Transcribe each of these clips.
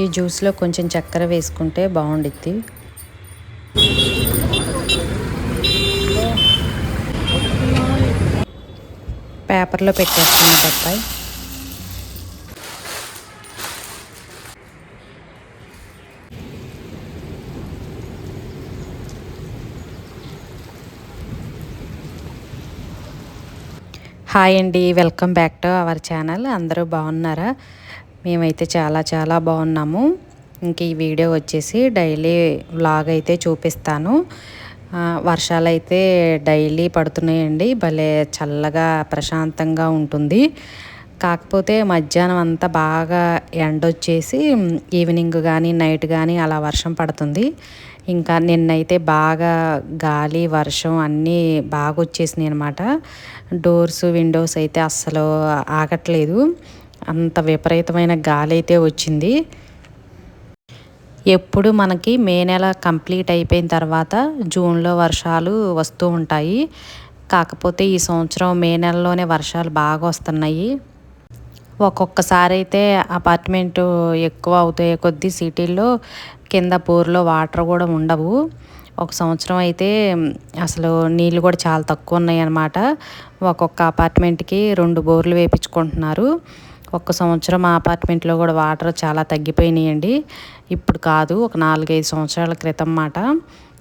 ఈ జ్యూస్లో కొంచెం చక్కెర వేసుకుంటే బాగుండిద్ది. పేపర్లో పెట్టేస్తున్నాం బొప్పాయి హాయ్ అండి welcome back to our channel. అందరూ బాగున్నారా? మేమైతే చాలా చాలా బాగున్నాము. ఇంక ఈ వీడియో వచ్చేసి డైలీ వ్లాగ్ అయితే చూపిస్తాను. వర్షాలు అయితే డైలీ పడుతున్నాయండి. భలే చల్లగా ప్రశాంతంగా ఉంటుంది. కాకపోతే మధ్యాహ్నం అంతా బాగా ఎండ వచ్చేసి ఈవినింగ్ కానీ నైట్ కానీ అలా వర్షం పడుతుంది. ఇంకా నిన్నైతే బాగా గాలి వర్షం అన్నీ బాగా వచ్చేసినాయి అనమాట డోర్స్ విండోస్ అయితే అస్సలు ఆగట్లేదు. అంత విపరీతమైన గాలి అయితే వచ్చింది. ఎప్పుడు మనకి మే నెల కంప్లీట్ అయిపోయిన తర్వాత జూన్లో వర్షాలు వస్తూ ఉంటాయి. కాకపోతే ఈ సంవత్సరం మే నెలలోనే వర్షాలు బాగా వస్తున్నాయి. ఒక్కొక్కసారి అయితే అపార్ట్మెంట్ ఎక్కువ అవుతాయి కొద్దీ సిటీల్లో కింద బోర్లో వాటర్ కూడా ఉండవు. ఒక సంవత్సరం అయితే అసలు నీళ్ళు కూడా చాలా తక్కువ ఉన్నాయి అన్నమాట ఒక్కొక్క అపార్ట్మెంట్కి రెండు బోర్లు వేయించుకుంటున్నారు ఒక్క సంవత్సరం మా అపార్ట్మెంట్లో కూడా వాటర్ చాలా తగ్గిపోయినాయండి. ఇప్పుడు కాదు ఒక నాలుగైదు సంవత్సరాల క్రితం మాట.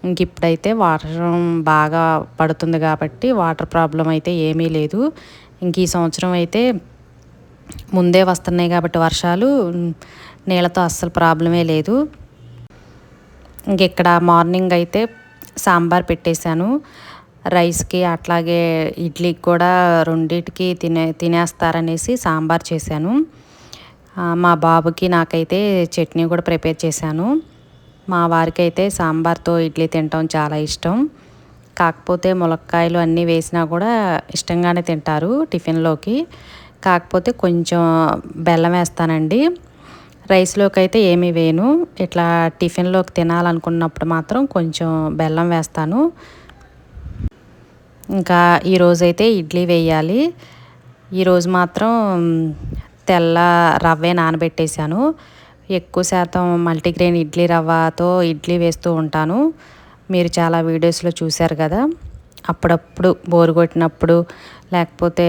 ఇంక ఇప్పుడైతే వర్షం బాగా పడుతుంది కాబట్టి వాటర్ ప్రాబ్లం అయితే ఏమీ లేదు. ఇంక ఈ సంవత్సరం అయితే ముందే వస్తున్నాయి కాబట్టి వర్షాలు నీళ్ళతో అస్సలు ప్రాబ్లమే లేదు. ఇంక ఇక్కడ మార్నింగ్ అయితే సాంబార్ పెట్టేశాను. రైస్కి అట్లాగే ఇడ్లీకి కూడా రెండింటికి తినే తినేస్తారనేసి సాంబార్ చేశాను. మా బాబుకి నాకైతే చట్నీ కూడా ప్రిపేర్ చేశాను. మా వారికి అయితే సాంబార్తో ఇడ్లీ తినటం చాలా ఇష్టం. కాకపోతే ములక్కాయలు అన్నీ వేసినా కూడా ఇష్టంగానే తింటారు టిఫిన్లోకి. కాకపోతే కొంచెం బెల్లం వేస్తానండి. రైస్లోకి అయితే ఏమీ వేయను. ఇట్లా టిఫిన్లోకి తినాలనుకున్నప్పుడు మాత్రం కొంచెం బెల్లం వేస్తాను. ఇంకా ఈరోజైతే ఇడ్లీ వేయాలి. ఈరోజు మాత్రం తెల్ల రవ్వే నానబెట్టేశాను. ఎక్కువ శాతం మల్టీగ్రెయిన్ ఇడ్లీ రవ్వతో ఇడ్లీ వేస్తూ ఉంటాను. మీరు చాలా వీడియోస్లో చూశారు కదా. అప్పుడప్పుడు బోరు కొట్టినప్పుడు లేకపోతే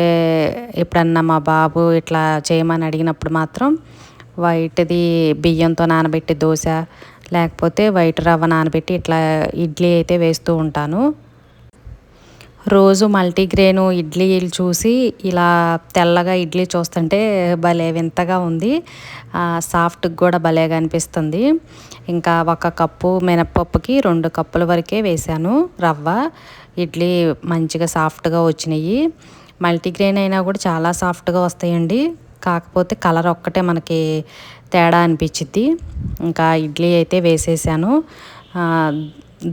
ఎప్పుడన్నా మా బాబు ఇట్లా చేయమని అడిగినప్పుడు మాత్రం వైట్ది బియ్యంతో నానబెట్టి దోశ లేకపోతే వైట్ రవ్వ నానబెట్టి ఇట్లా ఇడ్లీ అయితే వేస్తూ ఉంటాను. రోజు మల్టీగ్రెయిన్ ఇడ్లీలు చూసి ఇలా తెల్లగా ఇడ్లీ చూస్తుంటే భలే వింతగా ఉంది. ఆ, సాఫ్ట్గా కూడా భలేగా అనిపిస్తుంది. ఇంకా ఒక కప్పు మినప్పప్పుకి రెండు కప్పుల వరకే వేశాను రవ్వ. ఇడ్లీ మంచిగా సాఫ్ట్గా వచ్చినాయి. మల్టీగ్రెయిన్ అయినా కూడా చాలా సాఫ్ట్గా వస్తాయండి. కాకపోతే కలర్ ఒక్కటే మనకి తేడా అనిపించింది ఇంకా ఇడ్లీ అయితే వేసేసాను.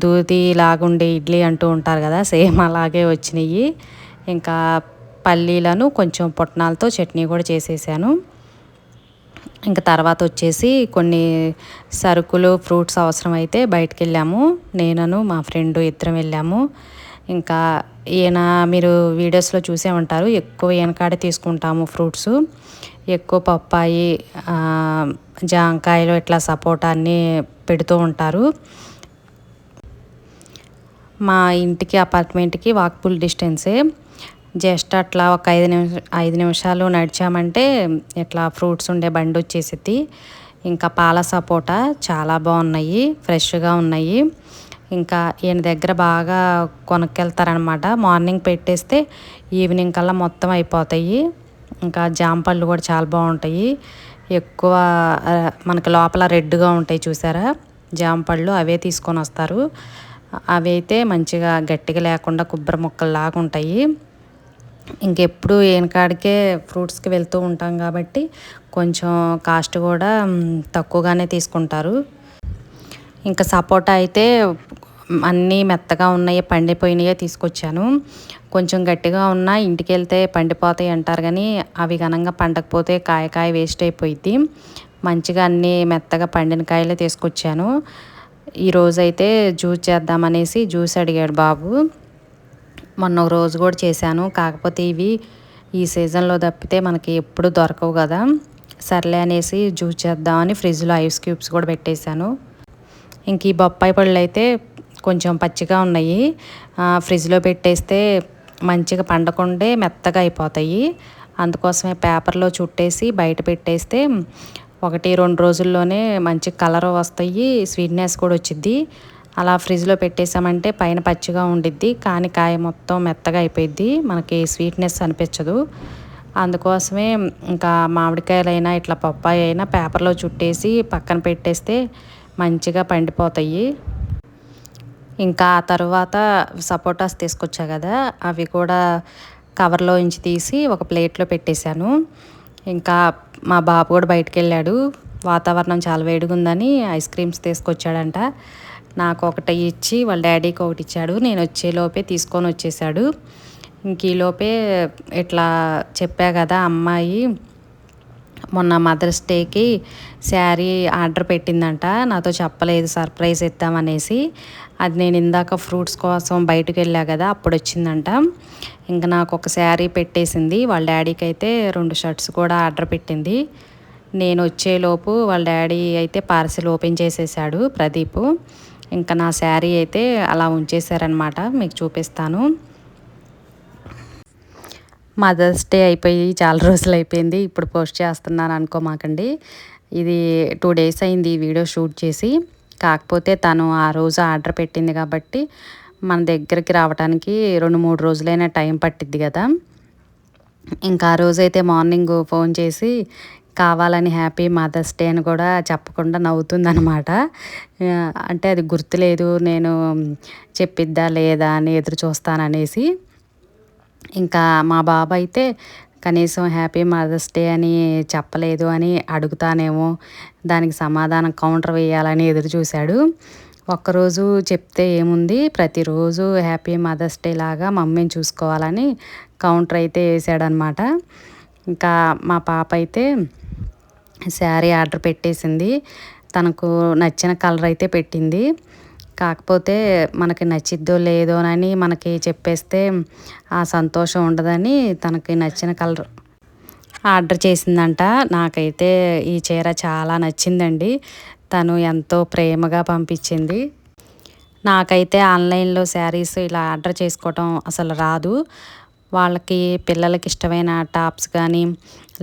దూది లాగుండే ఇడ్లీ అంటూ ఉంటారు కదా సేమ్ అలాగే వచ్చినాయి. ఇంకా పల్లీలను కొంచెం పుట్నాలతో చట్నీ కూడా చేసేసాను. ఇంకా తర్వాత వచ్చేసి కొన్ని సరుకులు ఫ్రూట్స్ అవసరం అయితే బయటకు వెళ్ళాము నేనను మా ఫ్రెండ్ ఇద్దరం వెళ్ళాము. ఇంకా ఈయన మీరు వీడియోస్లో చూసే ఉంటారు ఎక్కువ ఈయనకాడే తీసుకుంటాము ఫ్రూట్స్. ఎక్కువ పప్పాయి జాంకాయలు ఇట్లా సపోటా అన్నీ పెడుతూ ఉంటారు. మా ఇంటికి అపార్ట్మెంట్కి వాక్బుల్ డిస్టెన్సే. జస్ట్ అట్లా ఒక ఐదు నిమిష ఐదు నిమిషాలు నడిచామంటే ఇట్లా ఫ్రూట్స్ ఉండే బండి వచ్చేసిద్ది. ఇంకా పాల సపోటా చాలా బాగున్నాయి ఫ్రెష్గా ఉన్నాయి. ఇంకా ఈయన దగ్గర బాగా కొనుక్కెళ్తారనమాట. మార్నింగ్ పెట్టేస్తే ఈవినింగ్ కల్లా మొత్తం అయిపోతాయి. ఇంకా జాంపళ్ళు కూడా చాలా బాగుంటాయి. ఎక్కువ మనకి లోపల రెడ్గా ఉంటాయి చూసారా? జాంపళ్ళు అవే తీసుకొని వస్తారు అవి అయితే మంచిగా గట్టిగా లేకుండా కొబ్బరి ముక్కల్లాగా ఉంటాయి. ఇంకెప్పుడు ఏనకాడికే ఫ్రూట్స్కి వెళ్తూ ఉంటాం కాబట్టి కొంచెం కాస్ట్ కూడా తక్కువగానే తీసుకుంటారు. ఇంకా సపోటా అయితే అన్నీ మెత్తగా ఉన్నాయి పండిపోయినాయో తీసుకొచ్చాను. కొంచెం గట్టిగా ఉన్నా ఇంటికి వెళ్తే పండిపోతాయి అంటారు కానీ అవి ఘనంగా పండకపోతే కాయ కాయ వేస్ట్ అయిపోయింది మంచిగా అన్నీ మెత్తగా పండిన కాయలే తీసుకొచ్చాను. ఈరోజైతే జ్యూస్ చేద్దామనేసి జ్యూస్ అడిగాడు బాబు. మొన్న ఒక రోజు కూడా చేశాను. కాకపోతే ఇవి ఈ సీజన్లో తప్పితే మనకి ఎప్పుడు దొరకవు కదా. సర్లే అనేసి జ్యూస్ చేద్దామని ఫ్రిడ్జ్లో ఐస్ క్యూబ్స్ కూడా పెట్టేశాను. ఇంక ఈ బొప్పాయి పళ్ళు అయితే కొంచెం పచ్చిగా ఉన్నాయి. ఫ్రిడ్జ్లో పెట్టేస్తే మంచిగా పండకుండే మెత్తగా అయిపోతాయి. అందుకోసమే పేపర్లో చుట్టేసి బయట పెట్టేస్తే ఒకటి రెండు రోజుల్లోనే మంచి కలర్ వస్తాయి స్వీట్నెస్ కూడా వచ్చిద్ది. అలా ఫ్రిడ్జ్లో పెట్టేసామంటే పైన పచ్చిగా ఉండిద్ది కానీ కాయ మొత్తం మెత్తగా అయిపోయిద్ది మనకి స్వీట్నెస్ అనిపించదు. అందుకోసమే ఇంకా మామిడికాయలైనా ఇట్లా పప్పాయి అయినా పేపర్లో చుట్టేసి పక్కన పెట్టేస్తే మంచిగా పండిపోతాయి. ఇంకా ఆ తర్వాత సపోటాస్ తీసుకొచ్చా కదా అవి కూడా కవర్లో ఉంచి తీసి ఒక ప్లేట్లో పెట్టేశాను. ఇంకా మా బాబు కూడా బయటకు వెళ్ళాడు వాతావరణం చాలా వేడిగా ఉందని ఐస్ క్రీమ్స్ తీసుకొచ్చాడంట. నాకు ఒకటి ఇచ్చి వాళ్ళ డాడీకి ఒకటి ఇచ్చాడు. నేను వచ్చేలోపే తీసుకొని వచ్చేసాడు. ఇంక ఈలోపే ఇట్లా చెప్పా కదా అమ్మాయి మొన్న మదర్స్ డేకి శారీ ఆర్డర్ పెట్టిందంట. నాతో చెప్పలేదు సర్ప్రైజ్ ఇద్దామనేసి అది నేను ఇందాక ఫ్రూట్స్ కోసం బయటకు వెళ్ళా కదా అప్పుడు వచ్చిందంట. ఇంకా నాకు ఒక శారీ పెట్టేసింది. వాళ్ళ డాడీకి అయితే రెండు షర్ట్స్ కూడా ఆర్డర్ పెట్టింది. నేను వచ్చేలోపు వాళ్ళ డాడీ అయితే పార్సిల్ ఓపెన్ చేసేసాడు ప్రదీప్. ఇంకా నా శారీ అయితే అలా ఉంచేశారనమాట మీకు చూపిస్తాను. మదర్స్ డే అయిపోయి చాలా రోజులు అయిపోయింది. ఇప్పుడు పోస్ట్ చేస్తున్నాను అనుకోమాకండి ఇది టూ డేస్ అయింది ఈ వీడియో షూట్ చేసి. కాకపోతే తను ఆ రోజు ఆర్డర్ పెట్టింది కాబట్టి మన దగ్గరికి రావడానికి రెండు మూడు రోజులైనా టైం పట్టిద్ది కదా. ఇంకా ఆ రోజైతే మార్నింగ్ ఫోన్ చేసి కావాలని హ్యాపీ మదర్స్ డే అని కూడా చెప్పకుండా నవ్వుతుందనమాట. అంటే అది గుర్తులేదు నేను చెప్పిద్దా లేదా అని ఎదురు చూస్తాననేసి. ఇంకా మా బాబు అయితే కనీసం హ్యాపీ మదర్స్ డే అని చెప్పలేదు అని అడుగుతానేమో. దానికి సమాధానం కౌంటర్ వేయాలని ఎదురు చూశాడు. ఒక్కరోజు చెప్తే ఏముంది? ప్రతిరోజు హ్యాపీ మదర్స్ డే లాగా మమ్మీని చూసుకోవాలని కౌంటర్ అయితే వేసాడనమాట. ఇంకా మా పాప అయితే శారీ ఆర్డర్ పెట్టేసింది. తనకు నచ్చిన కలర్ అయితే పెట్టింది. కాకపోతే మనకి నచ్చిద్దో లేదోనని మనకి చెప్పేస్తే ఆ సంతోషం ఉండదని తనకి నచ్చిన కలర్ ఆర్డర్ చేసిందంట. నాకైతే ఈ చీర చాలా నచ్చిందండి. తను ఎంతో ప్రేమగా పంపించింది. నాకైతే ఆన్లైన్లో శారీస్ ఇలా ఆర్డర్ చేసుకోవటం అసలు రాదు. వాళ్ళకి పిల్లలకి ఇష్టమైన టాప్స్ కానీ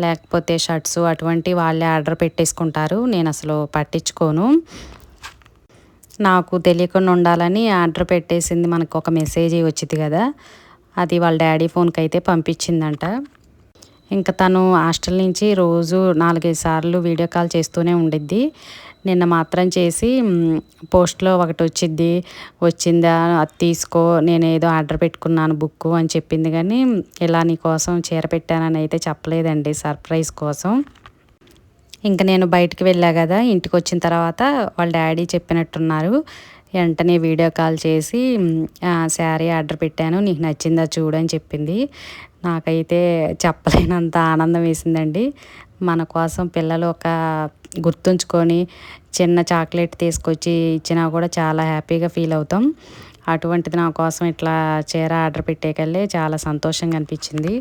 లేకపోతే షర్ట్స్ అటువంటి వాళ్ళే ఆర్డర్ పెట్టేసుకుంటారు. నేను అసలు పట్టించుకోను. నాకు తెలియకుండా ఉండాలని ఆర్డర్ పెట్టేసింది మనకు ఒక మెసేజ్ వచ్చింది కదా. అది వాళ్ళ డాడీ ఫోన్కి అయితే పంపించిందంట. ఇంకా తను హాస్టల్ నుంచి రోజు నాలుగైదు సార్లు వీడియో కాల్ చేస్తూనే ఉండిద్ది. నిన్న మాత్రం చేసి పోస్ట్లో ఒకటి వచ్చిద్ది. వచ్చిందా? అది తీసుకో నేను ఏదో ఆర్డర్ పెట్టుకున్నాను బుక్ అని చెప్పింది కానీ ఇలా నీ కోసం చీర పెట్టానని అయితే చెప్పలేదండి సర్ప్రైజ్ కోసం. ఇంకా నేను బయటికి వెళ్ళా కదా ఇంటికి వచ్చిన తర్వాత వాళ్ళ డాడీ చెప్పినట్టున్నారు వెంటనే వీడియో కాల్ చేసి శారీ ఆర్డర్ పెట్టాను నీకు నచ్చిందా చూడని చెప్పింది. నాకైతే చెప్పలేనంత ఆనందం వేసిందండి. మన కోసం పిల్లలు ఒక గుర్తుంచుకొని చిన్న చాక్లెట్ తీసుకొచ్చి ఇచ్చినా కూడా చాలా హ్యాపీగా ఫీల్ అవుతాం. అటువంటిది నా కోసం ఇట్లా చీర ఆర్డర్ పెట్టేకల్లే చాలా సంతోషంగా అనిపించింది.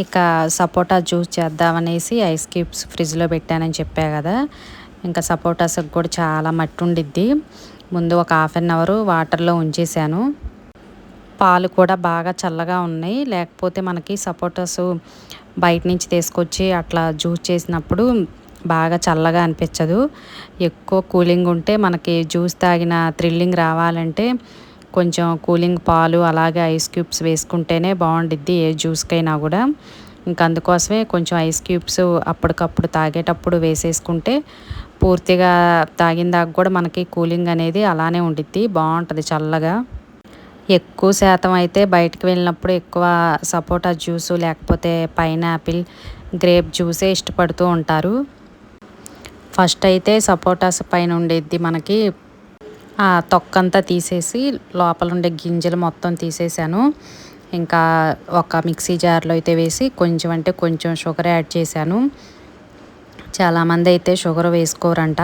ఇక సపోటా జ్యూస్ చేద్దామనేసి ఐస్ క్యూబ్స్ ఫ్రిడ్జ్లో పెట్టానని చెప్పా కదా. ఇంకా సపోటాస్కి కూడా చాలా మట్టి ఉండిద్ది ముందు ఒక హాఫ్ అన్ అవర్ వాటర్లో ఉంచేసాను పాలు కూడా బాగా చల్లగా ఉన్నాయి. లేకపోతే మనకి సపోటాస్ బయట నుంచి తీసుకొచ్చి అట్లా జ్యూస్ చేసినప్పుడు బాగా చల్లగా అనిపించదు. ఎక్కువ కూలింగ్ ఉంటే మనకి జ్యూస్ తాగిన థ్రిల్లింగ్ రావాలంటే కొంచెం కూలింగ్ పాలు అలాగే ఐస్ క్యూబ్స్ వేసుకుంటేనే బాగుండిద్ది ఏ జ్యూస్కైనా కూడా. ఇంకా అందుకోసమే కొంచెం ఐస్ క్యూబ్స్ అప్పటికప్పుడు తాగేటప్పుడు వేసేసుకుంటే పూర్తిగా తాగిన దాకా కూడా మనకి కూలింగ్ అనేది అలానే ఉండిద్ది బాగుంటుంది చల్లగా. ఎక్కువ శాతం అయితే బయటకు వెళ్ళినప్పుడు ఎక్కువ సపోటా జ్యూసు లేకపోతే పైనాపిల్ గ్రేప్ జ్యూసే ఇష్టపడుతూ ఉంటారు. ఫస్ట్ అయితే సపోటాస్ పైన ఉండేది మనకి ఆ తొక్కంతా తీసేసి లోపల ఉండే గింజలు మొత్తం తీసేసాను. ఇంకా ఒక మిక్సీ జార్లో అయితే వేసి కొంచెం అంటే కొంచెం షుగర్ యాడ్ చేశాను. చాలామంది అయితే షుగర్ వేసుకోరంట.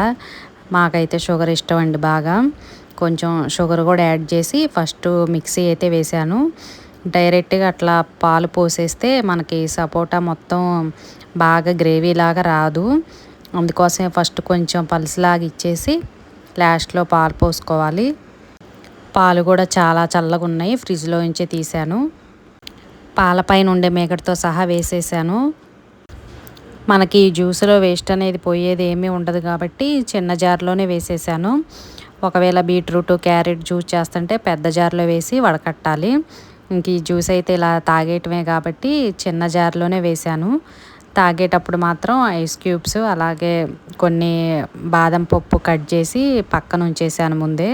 మాకైతే షుగర్ ఇష్టం అండి బాగా. కొంచెం షుగర్ కూడా యాడ్ చేసి ఫస్ట్ మిక్సీ అయితే వేసాను డైరెక్ట్గా అట్లా పాలు పోసేస్తే మనకి సపోటా మొత్తం బాగా గ్రేవీ లాగా రాదు. అందుకోసమే ఫస్ట్ కొంచెం పలుసులాగా ఇచ్చేసి లాస్ట్లో పాలు పోసుకోవాలి. పాలు కూడా చాలా చల్లగా ఉన్నాయి ఫ్రిడ్జ్లో నుంచే తీసాను పాలపైన ఉండే మేకటితో సహా వేసేసాను. మనకి జ్యూస్లో వేస్ట్ అనేది పోయేది ఏమీ ఉండదు కాబట్టి చిన్న జార్లోనే వేసేసాను. ఒకవేళ బీట్రూట్ క్యారెట్ జ్యూస్ చేస్తుంటే పెద్ద జార్లో వేసి వడకట్టాలి. ఇంక ఈ జ్యూస్ అయితే ఇలా తాగేయటమే కాబట్టి చిన్న జార్లోనే వేశాను తాగేటప్పుడు మాత్రం ఐస్ క్యూబ్స్ అలాగే కొన్ని బాదం పప్పు కట్ చేసి పక్కన ఉంచేసాను ముందే.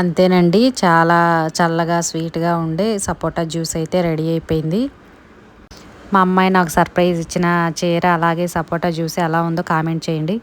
అంతేనండి చాలా చల్లగా స్వీట్గా ఉండే సపోటా జ్యూస్ అయితే రెడీ అయిపోయింది. మా అమ్మాయి నాకు సర్ప్రైజ్ ఇచ్చిన చీర అలాగే సపోటా జ్యూస్ ఎలా ఉందో కామెంట్ చేయండి.